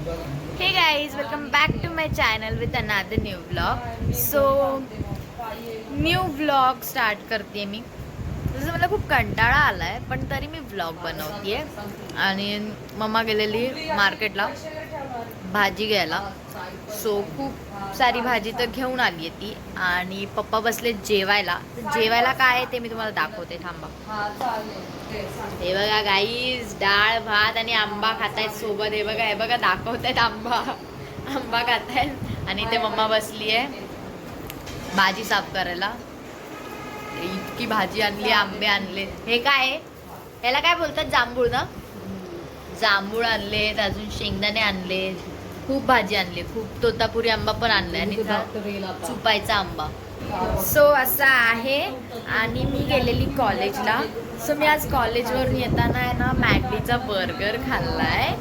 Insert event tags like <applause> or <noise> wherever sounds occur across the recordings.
Hey guys welcome back to my channel with another new blog so new blog start करते मी. जसं मला खूप कंटाळा आला आहे पण तरी मी ब्लॉग बनवते आणि मम्मा गेलेली मार्केटला भाजी घ्यायला. सो खूप सारी भाजी तर घेऊन आली आहे ती. आणि पप्पा बसले जेवायला. जेवायला काय आहे ते मी तुम्हाला दाखवते थांबा. हे बघा गाईज डाळ भात आणि आंबा खातायत सोबत. हे बघा हे बघा दाखवतायत आंबा. आंबा खातायत. आणि ते मम्मा बसली आहे. भाजी साफ करायला. इतकी भाजी आणली आंबे आणले. हे काय आहे? याला काय बोलतात? जांभूळ ना? जांभूळ आणलेत अजून शेंगदाणे आणले खूप भाजी आणली खूप तोतापुरी आंबा पण आणलाय आणि तो चुपायचा आंबा. सो असं आहे आणि मी गेलेली कॉलेजला सो मी आज कॉलेजवरून येताना आहे ना मॅगडीचा बर्गर खाल्लाय.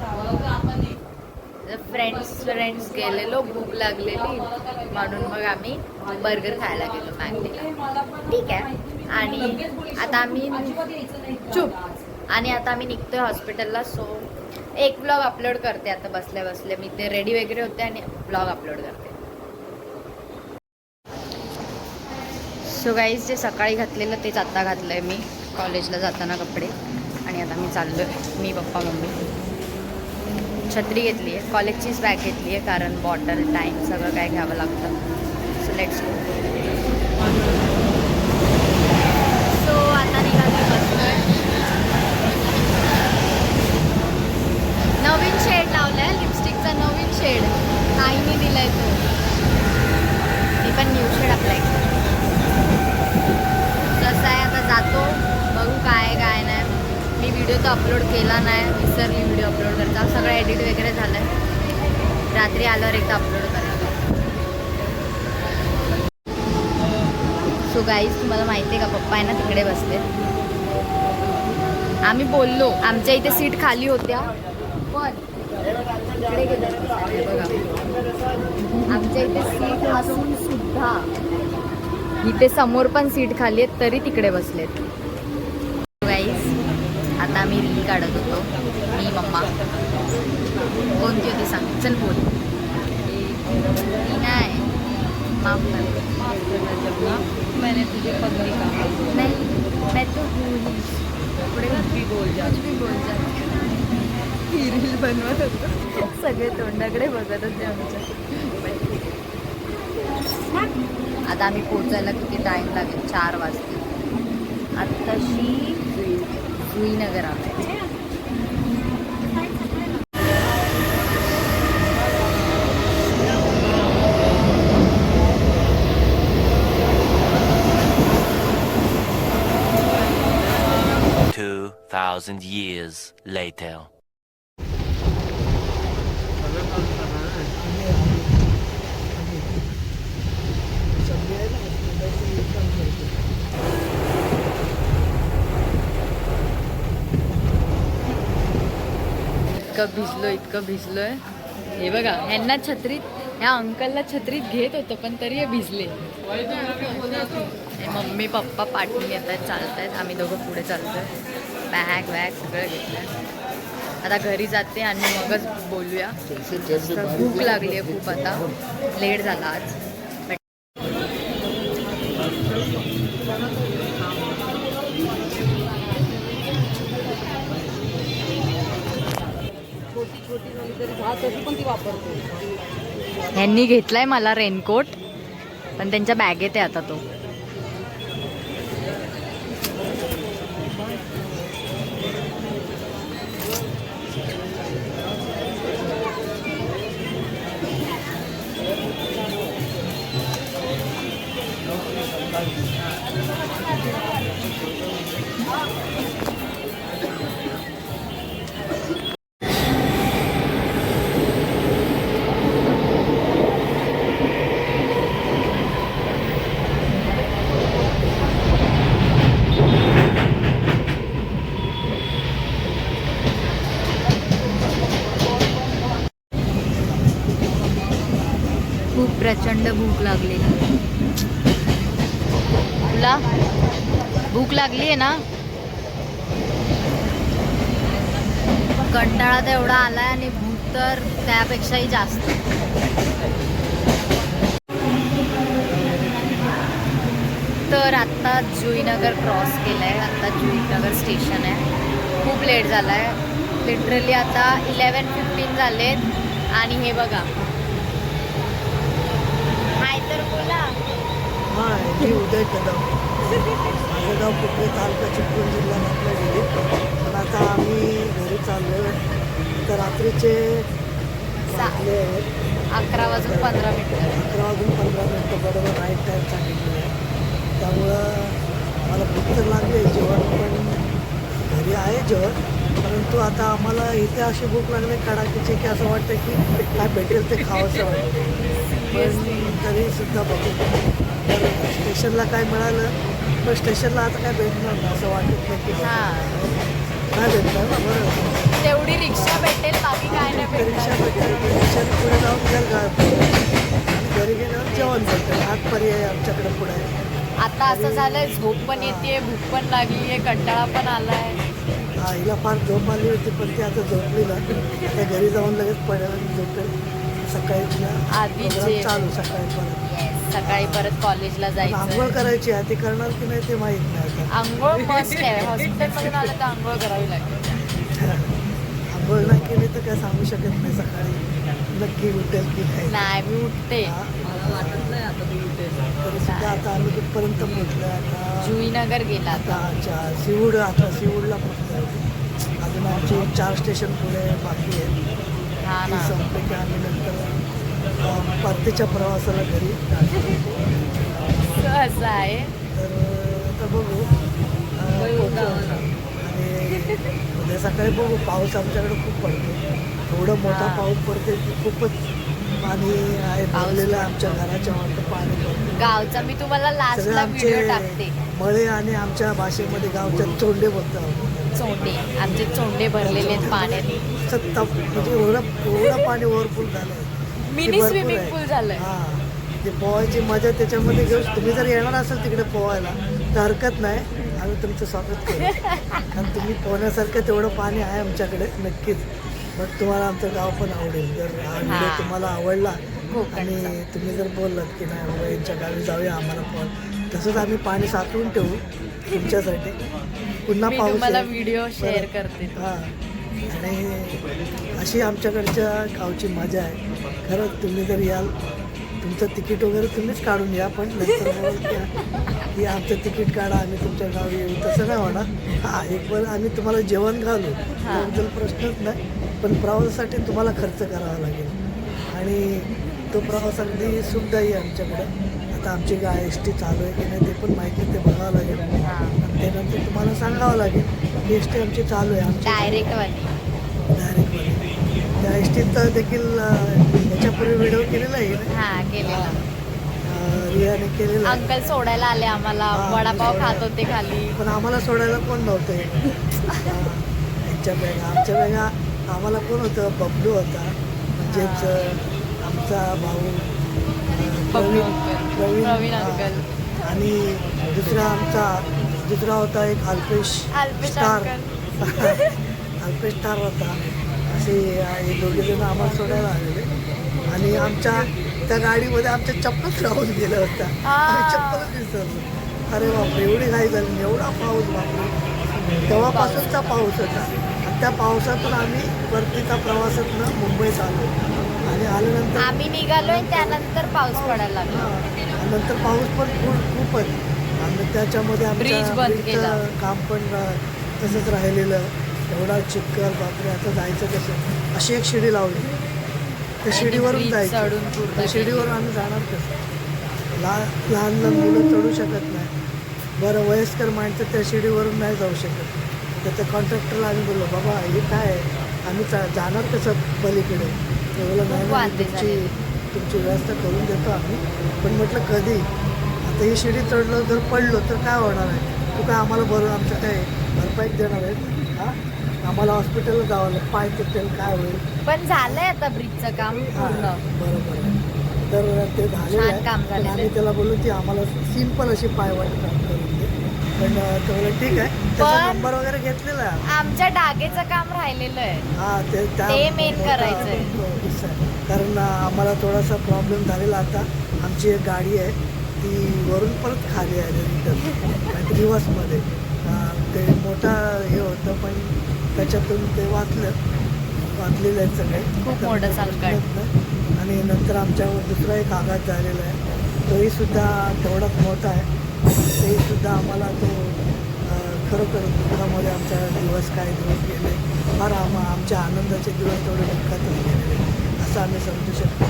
फ्रेंड्स फ्रेंड्स गेलेलो भूक लागलेली. म्हणून मग आम्ही बर्गर खायला गेलो मॅगडीला ठीक आहे. आणि आता आम्ही चुप. आणि आता आम्ही निघतोय हॉस्पिटलला सो एक ब्लॉग अपलोड करते आता बसल्या बसल्या. मी ते रेडी वगैरे होते आणि ब्लॉग अपलोड करते. सो गाईज जे सकाळी घातलेलं तेच आता घातलं आहे मी कॉलेजला जाताना कपडे. आणि आता मी चाललो आहे मी पप्पा मम्मी. छत्री घेतली आहे कॉलेजचीच बॅग घेतली आहे कारण बॉटल टाईम सगळं काय घ्यावं लागतं. सो लेट्स गो सो आता निघालो बसलोय नवीन शेड लावलाय लिपस्टिकचा नवीन शेड आईने दिलाय तो मी पण न्यू शेड अप्लाय कसं आहे आता जातो बघू काय आहे, काय नाही मी व्हिडिओ तर अपलोड केला नाही विसरली व्हिडिओ अपलोड करता सगळं एडिट वगैरे झालं रात्री आल्यावर एकदा अपलोड करायला सो गाईज तुम्हाला माहिती आहे का पप्पा आहे ना तिकडे बसले. आम्ही बोललो आमच्या इथे सीट खाली होत्या. पण तिकडे बघा. आमच्या इथे सीट असून सुद्धा इथे समोर पण सीट खाली आहेत तरी तिकडे बसलेत गाईज आता आम्ही रील काढत होतो. मी मम्मा. कोणती होती सांग? चल बोल. नाही. माफ मैंने तुझे पगली कहा नहीं मैं तो भूली पुढे कुछ भी बोल जा कुछ भी बोल जाते ही रील बनवत होतो. सगळे तोंडाकडे बघत होते आमच्या. आता आम्ही पोचायला किती टाइम लागेल? चार वाजतील. आत्ताशी जुईनगर आलाय. Thousand years later. इतकं भिजलो इतकं भिजलोय हे बघा ह्यांना छत्रीत ह्या अंकलला छत्रीत घेत होतं पण तरी हे भिजले. मम्मी पप्पा पाठवून येत आहेत चालत आहेत आम्ही दोघं पुढे चालतोय. बॅग वॅग सगळं घेतलं आता घरी जाते आणि मगच बोलूया. भूक लागली आहे खूप आता. लेट झाला आज. छोटी ह्यांनी घेतलाय मला रेनकोट पण त्यांच्या बॅगेत आहे आता तो. प्रचंड भूक लागली तुला? भूक लागली आहे ना? कंटाळा तर एवढा आलाय आणि भूक तर त्यापेक्षाही जास्त. तर आत्ता जुईनगर क्रॉस केलं आहे आत्ता जुईनगर स्टेशन आहे. खूप लेट झाला आहे लिटरली आता इलेवन फिफ्टीन झालेत. आणि हे बघा. हाय तर बोला. हां मी उदय कदम. माझं गाव कुठे तालुका चिपळूण जिल्हा रत्नागिरी पण आता आम्ही घरी चाललो तर रात्रीचे वाजले. आहेत अकरा वाजून पंधरा मिनिटं. अकरा वाजून पंधरा मिनटं बरोबर राईट टाईम सांगितलं आहे त्यामुळं मला भूक तर लागली आहे जेवण पण घरी आहे जेवण. परंतु आता आम्हाला इथे अशी भूक लागली कडाकीची की असं वाटतं की काय भेटेल ते खावंसं वाटतं. <laughs> पण सुद्धा बघू तर स्टेशनला काय मिळालं? पण स्टेशनला आता काय भेटणार नाही असं वाटत नाही काय भेटणार ना बरं तेवढी रिक्षा भेटेल बाकी काय नाही रिक्षा भेटेल. रिक्षाने पुढे जाऊन घर घरी गेल्यावर जेवण भेटेल. हात पर्याय आमच्याकडे पुढे आहे. आता असं झालंय झोप पण येते भूक पण लागली आहे कंटाळा पण आलाय. हा हिला फार झोप आली होती पण ती आता झोपली ना. आता घरी जाऊन लगेच आणि झोपेल. सकाळी तिला आधी program जे- चालू सकाळी परत. सकाळी परत कॉलेजला पण आंघोळ जायचं करायची आहे ती करणार की नाही ते माहीत नाही आंघोळ मस्त आहे. हॉस्पिटलमध्ये आलं तर आंघोळ करावी लागेल. <laughs> आंघोळ नाही केली तर काय सांगू शकत नाही सकाळी. नक्की उठेल की नाही. नाही मी उठते. वाटत नाही. आता आता आम्ही कुठपर्यंत पोहोचलो आता जुईनगर गेला आता. अच्छा सिवूड आता सिवूडला पोहोचलो अजून आमची चार स्टेशन पुढे बाकी आहेत. हा ती ना संपले की आम्ही नंतर परतीच्या प्रवासाला घरी. असं आहे. तर आता बघू. आणि उद्या सकाळी बघू पाऊस आमच्याकडे खूप पडतो एवढं मोठा. पाऊस पडते की खूपच पाणी आहे आहे आमच्या घराच्या वाटतं पाणी पडतं गावचा मी तुम्हाला लास्टला व्हिडिओ टाकते. मळे आणि आमच्या भाषेमध्ये गावच्या चोंडे बोलतात. चोंडे. आमचे चोंडे भरलेले आहेत पाण्याने सत्ता म्हणजे एवढं एवढं पाणी ओव्हरफुल झालं मिनी स्विमिंग पूल झालंय. हा. ते पोहायची मजा त्याच्यामध्ये घेऊ तुम्ही जर येणार असाल तिकडे पोहायला तर हरकत नाही. आम्ही तुमचं स्वागत करू. कारण तुम्ही पोहण्यासारखं तेवढं पाणी आहे आमच्याकडे नक्कीच. मग तुम्हाला आमचं गाव पण आवडेल. जर हा व्हिडिओ हा. तुम्हाला आवडला कोकणचा. आणि तुम्ही जर बोललात की नाही बाबा यांच्या गावी जाऊया आम्हाला पोह तसंच आम्ही पाणी साठवून ठेवू तुमच्यासाठी. पुन्हा मी तुम्हाला. Video share. करते. हा. आणि अशी आमच्याकडच्या गावची मजा आहे. खरंच तुम्ही जर याल तुमचं तिकीट वगैरे तुम्हीच काढून या पण नंतर की की आमचं तिकीट काढा आम्ही तुमच्या गावी येऊ. तसं नाही होणार. हां एक वेळ आम्ही तुम्हाला जेवण घालू. त्याबद्दल प्रश्नच नाही. पण प्रवासासाठी तुम्हाला खर्च करावा लागेल. आणि तो प्रवास अगदी सुखदायी आहे आमच्याकडे. आता आमची गाय एस टी चालू आहे की नाही ते पण माहिती ते बघावं लागेल. त्यानंतर तुम्हाला सांगावं लागेल की एस टी आमची चालू आहे आमची डायरेक्ट वाली डायरेक्टमध्ये त्या एस टीचा देखील याच्यापूर्वी व्हिडिओ केलेला आहे ना? हा केलेला अं, रियाने केलेला. अंकल सोडायला आले आम्हाला हा, वडापाव. खात होते खाली पण आम्हाला सोडायला कोण नव्हतं यांच्या <laughs> बॅगा आमच्या बॅगा आम्हाला कोण होतं बबलू होता म्हणजेच आमचा भाऊ प्रवीण. प्रवीण हा. अंकल. आणि दुसरा आमचा दुसरा होता एक अल्पेश स्टार. <laughs> अल्पेश स्टार होता. असे हे दोघे जण आम्हाला सोडायला आलेले. आणि आमच्या त्या गाडीमध्ये आमच्या चप्पल राहून गेल्या होत्या. आ. आम्ही चप्पलच विसरलो. अरे बापरे एवढी घाई झाली. आणि एवढा पाऊस बापरे. तेव्हापासूनचा पाऊस होता. आणि त्या पावसातून आम्ही परतीचा प्रवासातनं मुंबईत आलो. आणि आल्यानंतर आम्ही निघालोय त्यानंतर पाऊस पडायला लागला. आणि नंतर पाऊस पण खूप खूपच. आणि त्याच्यामध्ये बंद bridgeचं केला. काम पण रा- तसंच राहिलेलं. एवढा चिखल बापरे आता जायचं कसं? अशी एक शिडी लावली. त्या शिडीवरून जायचं. चढून पूर्ण त्या शिडीवरून आम्ही जाणार कसं? लहान लहान लहान मुलं चढू शकत नाही. बरं वयस्कर माणसं त्या शिडीवरून नाही जाऊ शकत. तर त्या कॉन्ट्रॅक्टरला आम्ही बोललो बाबा हे काय आहे? आम्ही चा जाणार कसं पलीकडे? ते बोलला नाही खूप नाही, वांदे तुमची. तुमची व्यवस्था करून देतो आम्ही. पण म्हटलं कधी? आता ही शिडी चढलो जर पडलो तर काय होणार आहे तू काय आम्हाला बरं आमचं काय भरपाई देणार आहे हां आम्हाला हॉस्पिटलला जावं लागेल पाय तुटेल काय होईल पण झालंय आता ब्रिजचं काम हां, पूर्ण बरोबर आहे. तर ते झालेलं छान आहे काम झालेलं आम्ही आहे. त्याला बोललो की आम्हाला सिंपल अशी पायवाट काम करून दे पण अं, तो बोलला ठीक आहे त्याचा पण- नंबर वगैरे घेतलेला आहे आमच्या डागेचं काम राहिलेलं आहे हा ते त्या ते main मोठा करायचंय. तो किस्सा आहे. कारण अं, आम्हाला थोडासा प्रॉब्लेम झालेला आता आमची एक गाडी आहे ती वरून परत खाली आहे रिटर्न रिवर्समध्ये अं, ते मोठा हे होतं पण त्याच्यातून ते वाचलं. वाचलेलं आहे सगळे. खूप मोठं. आणि नंतर आमच्यावर दुसरा एक आघात झालेला आहे. तोही सुद्धा तेवढाच मोठा आहे. तेही सुद्धा आम्हाला तो खरोखर दुःखामध्ये आमच्या दिवस काय दिवस गेले. फार आम आमच्या आनंदाचे दिवस तेवढे दुःखातच गेलेले असं आम्ही समजू शकतो.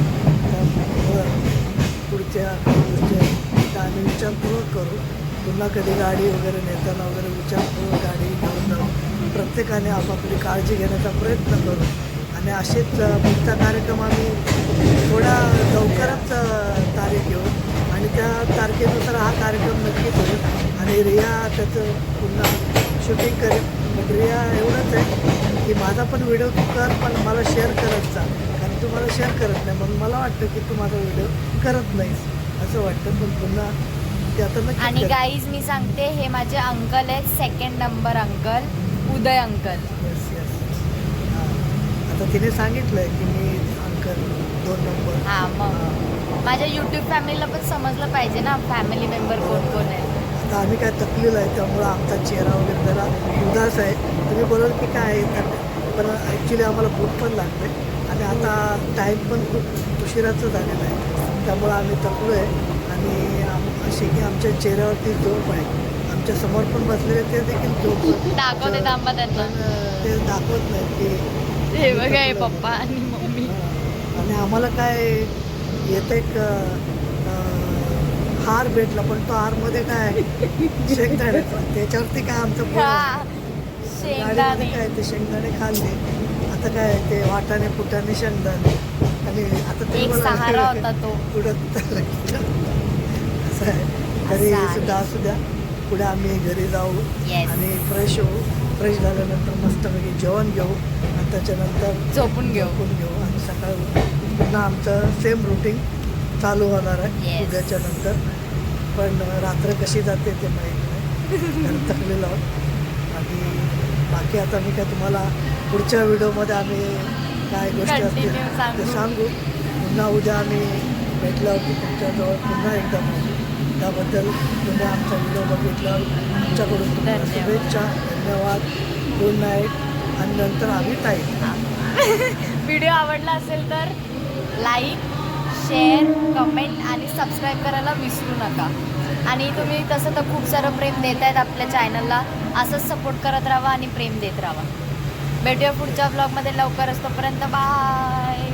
पुढच्या गोष्टी त्या आम्ही विचारपूर्वक करू. पुन्हा कधी गाडी वगैरे नेताना वगैरे विचारपूर्वक गाडी घेऊन जाऊ. प्रत्येकाने आपापली काळजी घेण्याचा प्रयत्न करू. आणि असेच पुढचा कार्यक्रम आम्ही थोडा लवकरच तारीख घेऊ. आणि त्या तारखेनुसार हा कार्यक्रम नक्कीच होईल. आणि रिया त्याचं पुन्हा शूटिंग करेल. पण रिया एवढंच आहे की माझा पण व्हिडिओ तू कर पण मला शेअर करत जा. कारण तू मला शेअर करत नाही. म्हणून मला वाटतं की तू माझा व्हिडिओ करत नाहीस असं वाटतं. पण पुन्हा ते आता आणि. गाईज मी सांगते हे माझे अंकल आहेत. Second number uncle Uday uncle Yes, yes. हा. आता तिने सांगितलंय की मी अंकल दोन नंबर हा मग. माझ्या युट्यूब फॅमिलीला पण समजलं पाहिजे ना फॅमिली मेंबर कोण कोण आहे. आता आम्ही काय थकलेलो आहे त्यामुळं आमचा चेहरा वगैरे जरा उदास आहे. तुम्ही बोलाल की काय आहे थक पण ॲक्च्युली आम्हाला भूक पण लागते. आणि आता टाईम पण खूप उशिराचं झालेलं आहे. त्यामुळं आम्ही थकलो आहे. आणि आम- अशी की आमच्या चेहऱ्यावरती झोप आहे. आमच्यासमोर पण बसलेले ते देखील झोप दाखवते थांबा त्यांना. ते दाखवत नाही की हे बघा हे पप्पा आणि मम्मी. आणि आम्हाला काय येतं एक हार भेटला पण तो हारमध्ये काय आहे? शेंगदाण्याचा त्याच्यावरती काय आमचं आहे. शेंगदाणे. काय ते शेंगदाणे खाल्ले. आता काय ते वाटाणे फुटाणे शेंगदाणे आणि आता ते एक मला- सहारा होता तो. पुढं असं आहे असं आहे. सुद्धा असू द्या पुढे आम्ही घरी जाऊ Yes. आणि फ्रेश होऊ फ्रेश झाल्यानंतर मस्तपैकी जेवण घेऊ आणि त्याच्यानंतर झोपून घेऊ झोपून घेऊ आणि सकाळी पुन्हा आमचं सेम रुटीन चालू होणार आहे Yes. उद्याच्या नंतर पण रात्र कशी जाते ते माहीत नाही कारण थकलेलो आहोत आणि बाकी आता मी काय तुम्हाला पुढच्या व्हिडिओमध्ये आम्ही काय गोष्टी असतील. ते सांगू. पुन्हा उद्या आम्ही भेटल्यावरती तुमच्याजवळ पुन्हा एकदा त्याबद्दल तुम्ही आमचा व्हिडिओ बघितल्यावर आमच्याकडून तुम्हाला. शुभेच्छा धन्यवाद. गुड नाईट आणि नंतर आम्ही टाईम <laughs> व्हिडिओ आवडला असेल तर लाईक शेअर कमेंट आणि सबस्क्राईब करायला विसरू नका. आणि तुम्ही तसं तर खूप सारं प्रेम देत आहेत आपल्या चॅनलला असंच सपोर्ट करत राहा आणि प्रेम देत राहा. भेटूया पुढच्या ब्लॉगमध्ये लवकरच. तोपर्यंत बाय